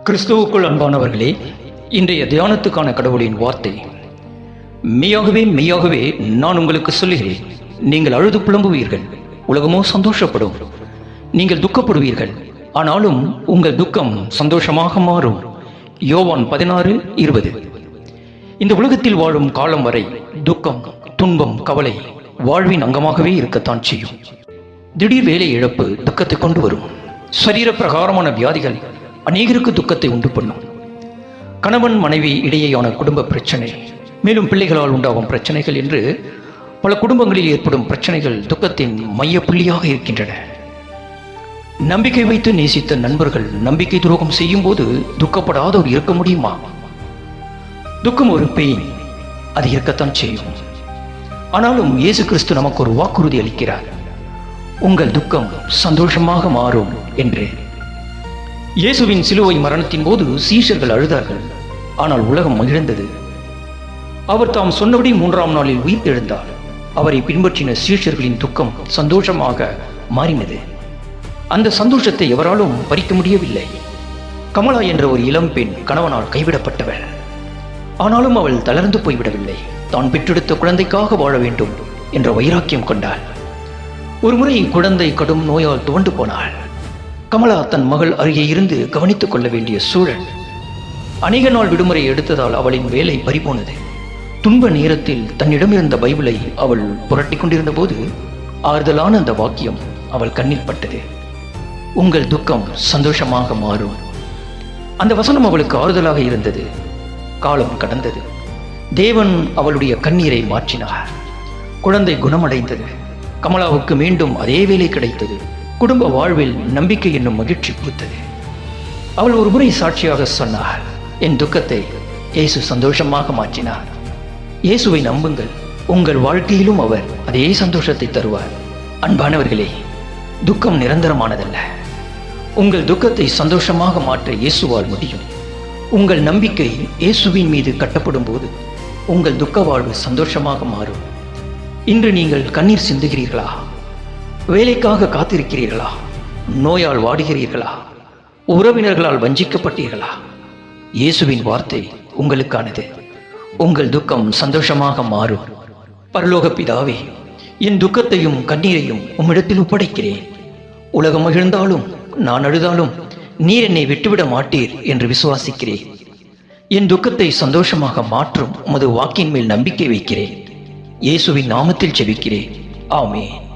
கிறிஸ்துவுக்குள் அன்பானவர்களே இன்றைய தியானத்துக்கான கடவுளின் வார்த்தை. மெய்யாகவே மெய்யாகவே நான் உங்களுக்கு சொல்லுகிறேன். நீங்கள் அழுது புலம்புவீர்கள் உலகமோ சந்தோஷப்படும். நீங்கள் துக்கப்படுவீர்கள் ஆனாலும் உங்கள் துக்கம் சந்தோஷமாக மாறும். யோவான் பதினாறு இருபது. இந்த உலகத்தில் வாழும் காலம் வரை துக்கம் துன்பம் கவலை வாழ்வின் அங்கமாகவே இருக்கத்தான் செய்யும். திடீர் வேலை இழப்பு துக்கத்தை கொண்டு வரும். சரீர பிரகாரமான வியாதிகள் அநேகருக்கு துக்கத்தை உண்டு பண்ணும். கணவன் மனைவி இடையேயான குடும்ப பிரச்சனை மேலும் பிள்ளைகளால் உண்டாகும் பிரச்சனைகள் என்று பல குடும்பங்களில் ஏற்படும் பிரச்சனைகள் துக்கத்தின் மையப்புள்ளியாக இருக்கின்றன. நம்பிக்கை வைத்து நேசித்த நண்பர்கள் நம்பிக்கை துரோகம் செய்யும் போது துக்கப்படாதவர் இருக்க முடியுமா? துக்கம் ஒரு பெயின் அது இருக்கத்தான் செய்யும். ஆனாலும் இயேசு கிறிஸ்து நமக்கு ஒரு வாக்குறுதி அளிக்கிறார். உங்கள் துக்கம் சந்தோஷமாக மாறும் என்று இயேசுவின் சிலுவை மரணத்தின் போது சீஷர்கள் அழுதார்கள். ஆனால் உலகம் மகிழ்ந்தது. அவர் தாம் சொன்னபடி மூன்றாம் நாளில் உயிர்த்தெழுந்தார். அவரை பின்பற்றின சீஷர்களின் துக்கம் சந்தோஷமாக மாறினது. அந்த சந்தோஷத்தை எவராலும் பறிக்க முடியவில்லை. கமலா என்ற ஒரு இளம் பெண் கணவனால் கைவிடப்பட்டவள். ஆனாலும் அவள் தளர்ந்து போய்விடவில்லை. தான் பெற்றெடுத்த குழந்தைக்காக வாழ வேண்டும் என்ற வைராக்கியம் கொண்டாள். ஒருமுறை குழந்தை கடும் நோயால் துவண்டு போனாள். கமலா தன் மகள் அருகே இருந்து கவனித்துக் கொள்ள வேண்டிய சூழல். அநேக நாள் விடுமுறை எடுத்ததால் அவளின் வேலை பறிபோனது. துன்ப நேரத்தில் தன்னிடமிருந்த பைபிளை அவள் புரட்டி கொண்டிருந்த போது ஆறுதலான அந்த வாக்கியம் அவள் கண்ணில் பட்டது. உங்கள் துக்கம் சந்தோஷமாக மாறும். அந்த வசனம் அவளுக்கு ஆறுதலாக இருந்தது. காலம் கடந்தது. தேவன் அவளுடைய கண்ணீரை மாற்றினார். குழந்தை குணமடைந்தது. கமலாவுக்கு மீண்டும் அதே வேலை கிடைத்தது. குடும்ப வாழ்வில் நம்பிக்கை என்னும் மகிழ்ச்சி பூத்தது. அவள் ஒரு முறை சாட்சியாக சொன்னாள் என் துக்கத்தை இயேசு சந்தோஷமாக மாற்றினார். இயேசுவை நம்புங்கள். உங்கள் வாழ்க்கையிலும் அவர் அதே சந்தோஷத்தை தருவார். அன்பானவர்களே துக்கம் நிரந்தரமானதல்ல. உங்கள் துக்கத்தை சந்தோஷமாக மாற்ற இயேசுவால் முடியும். உங்கள் நம்பிக்கை இயேசுவின் மீது கட்டப்படும் போது உங்கள் துக்க வாழ்வு சந்தோஷமாக மாறும். இன்று நீங்கள் கண்ணீர் சிந்துகிறீர்களா? வேலைக்காக காத்திருக்கிறீர்களா? நோயால் வாடுகிறீர்களா? உறவினர்களால் வஞ்சிக்கப்பட்டீர்களா? இயேசுவின் வார்த்தை உங்களுக்கானது. உங்கள் துக்கம் சந்தோஷமாக மாறும். பரலோக பிதாவே என் துக்கத்தையும் கண்ணீரையும் உம்மிடத்தில் ஒப்படைக்கிறேன். உலகம் மகிழ்ந்தாலும் நான் அழுதாலும் நீர் என்னை விட்டுவிட மாட்டீர் என்று விசுவாசிக்கிறேன். என் துக்கத்தை சந்தோஷமாக மாற்றும் உமது வாக்கின் மேல் நம்பிக்கை வைக்கிறேன். இயேசுவின் நாமத்தில் செபிக்கிறேன் ஆமே